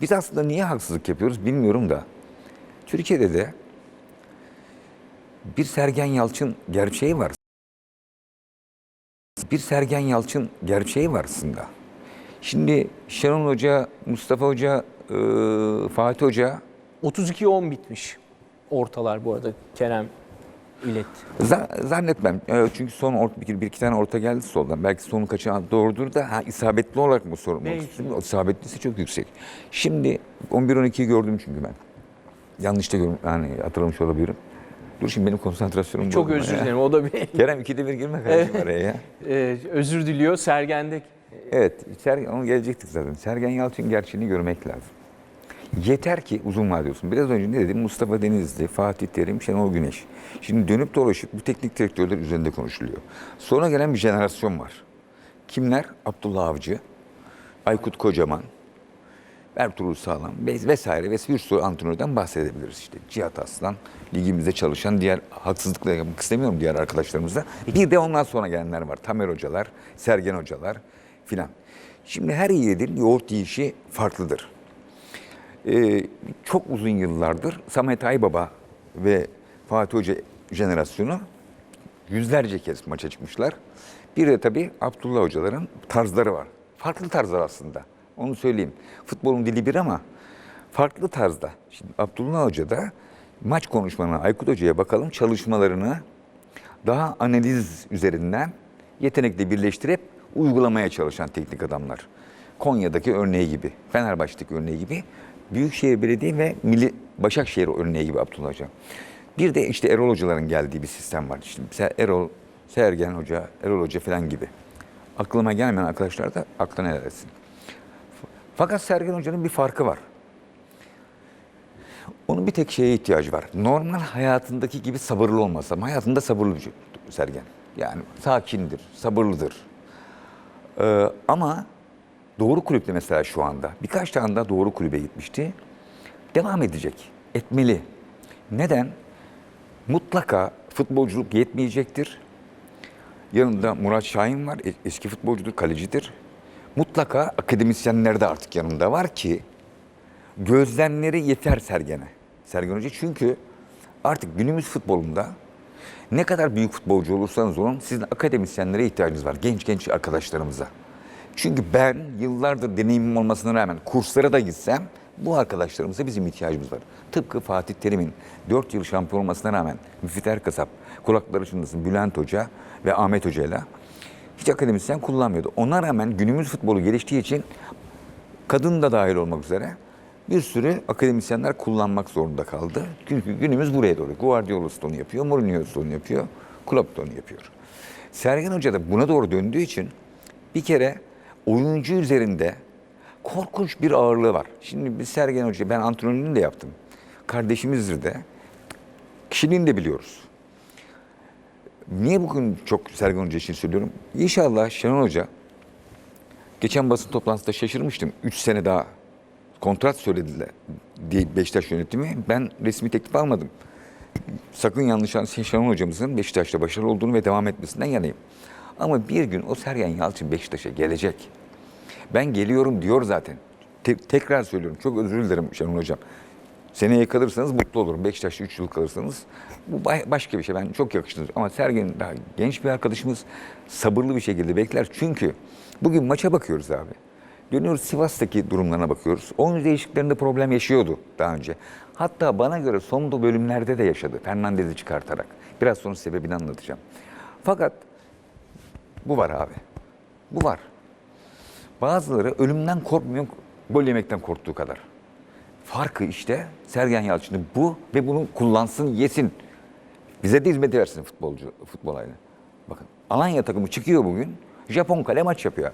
Biz aslında niye haksızlık yapıyoruz bilmiyorum da. Türkiye'de de bir Sergen Yalçın gerçeği var. Bir Sergen Yalçın gerçeği var aslında. Şimdi Şenol Hoca, Mustafa Hoca, Fatih Hoca 32-10 bitmiş ortalar bu arada Kerem iletti. za- zannetmem. E, çünkü son orta, bir, bir iki tane orta geldi soldan. Belki sonu kaçan doğrudur da ha, isabetli olarak mı. O isabetlisi çok yüksek. Şimdi 11-12'yi gördüm çünkü ben. Yanlış da gördüm. Yani hatırlamış olabilirim. Dur şimdi benim konsantrasyonum Çok özür ya. dilerim o da bir Kerem ikide bir girme kardeşim araya ya. e, özür diliyor Sergen'de. Evet, Sergen, onu gelecektik zaten. Sergen Yalçın gerçeğini görmek lazım. Yeter ki uzun vadeli olsun. Biraz önce ne dedim? Mustafa Denizli, Fatih Terim, Şenol Güneş. Şimdi dönüp dolaşıp bu teknik direktörler üzerinde konuşuluyor. Sonra gelen bir jenerasyon var. Kimler? Abdullah Avcı, Aykut Kocaman, Ertuğrul Sağlam ve- vesaire ve bir sürü antrenörden bahsedebiliriz işte. Cihat Aslan, ligimizde çalışan diğer haksızlıkla yapmak istemiyorum diğer arkadaşlarımızla. Bir de ondan sonra gelenler var. Tamer hocalar, Sergen hocalar filan. Şimdi her yiğidin yoğurt yiyişi farklıdır. Ee, çok uzun yıllardır Samet Aybaba ve Fatih Hoca jenerasyonu yüzlerce kez maça çıkmışlar. Bir de tabii Abdullah hocaların tarzları var. Farklı tarzlar aslında. Onu söyleyeyim. Futbolun dili bir ama farklı tarzda. Şimdi Abdullah Hoca da maç konuşmalarına Aykut Hoca'ya bakalım çalışmalarını daha analiz üzerinden yetenekle birleştirip uygulamaya çalışan teknik adamlar. Konya'daki örneği gibi, Fenerbahçe'deki örneği gibi, Büyükşehir Belediye ve Milli Başakşehir örneği gibi Abdullah Hoca. Bir de işte Erol Hocaların geldiği bir sistem var. İşte mesela Erol, Sergen Hoca, Erol Hoca falan gibi. Aklıma gelmeyen arkadaşlar da aklına etsin. Fakat Sergen Hoca'nın bir farkı var. Onun bir tek şeye ihtiyacı var. Normal hayatındaki gibi sabırlı olmasa hayatında sabırlı bir Sergen. Yani sakindir, sabırlıdır. Ee, ama doğru kulüpte mesela şu anda birkaç tane daha doğru kulübe gitmişti. Devam edecek, etmeli. Neden? Mutlaka futbolculuk yetmeyecektir. Yanında Murat Şahin var, e- eski futbolcudur, kalecidir. Mutlaka akademisyenler de artık yanında var ki gözlemleri yeter Sergen'e. Sergen Hoca çünkü artık günümüz futbolunda ne kadar büyük futbolcu olursanız olun sizin akademisyenlere ihtiyacınız var. Genç genç arkadaşlarımıza. Çünkü ben yıllardır deneyimim olmasına rağmen kurslara da gitsem bu arkadaşlarımıza bizim ihtiyacımız var. Tıpkı Fatih Terim'in 4 yıl şampiyon olmasına rağmen Müfit Erkasap, kulakları çınlasın Bülent Hoca ve Ahmet Hoca'yla hiç akademisyen kullanmıyordu. Ona rağmen günümüz futbolu geliştiği için kadın da dahil olmak üzere bir sürü akademisyenler kullanmak zorunda kaldı. Çünkü günümüz buraya doğru. Guardiola'sı da onu yapıyor, Mourinho'su da onu yapıyor, Klopp onu yapıyor. Sergen Hoca da buna doğru döndüğü için bir kere oyuncu üzerinde korkunç bir ağırlığı var. Şimdi biz Sergen Hoca, ben antrenörlüğünü de yaptım. Kardeşimizdir de. Kişiliğini de biliyoruz. Niye bugün çok Sergen Hoca için söylüyorum? İnşallah Şenol Hoca Geçen basın toplantısında şaşırmıştım. 3 sene daha kontrat söylediler diye Beşiktaş yönetimi. Ben resmi teklif almadım. Sakın yanlış anlaşılmasın Şenol hocamızın Beşiktaş'ta başarılı olduğunu ve devam etmesinden yanayım. Ama bir gün o Sergen Yalçın Beşiktaş'a gelecek. Ben geliyorum diyor zaten. Te- tekrar söylüyorum. Çok özür dilerim Şenol hocam. Seneye kalırsanız mutlu olurum. Beşiktaş'ta 3 yıl kalırsanız bu ba- başka bir şey. Ben çok yakıştınız. Ama Sergen daha genç bir arkadaşımız sabırlı bir şekilde bekler. Çünkü bugün maça bakıyoruz abi. Dönüyoruz Sivas'taki durumlarına bakıyoruz. Oyuncu değişikliklerinde problem yaşıyordu daha önce. Hatta bana göre son bölümlerde de yaşadı. Fernandez'i çıkartarak. Biraz sonra sebebini anlatacağım. Fakat bu var abi. Bu var. Bazıları ölümden korkmuyor, gol yemekten korktuğu kadar. Farkı işte Sergen Yalçın'ın bu ve bunu kullansın, yesin. Bize de hizmet versin futbolcu, futbol aile. Bakın Alanya takımı çıkıyor bugün. Japon kale maç yapıyor.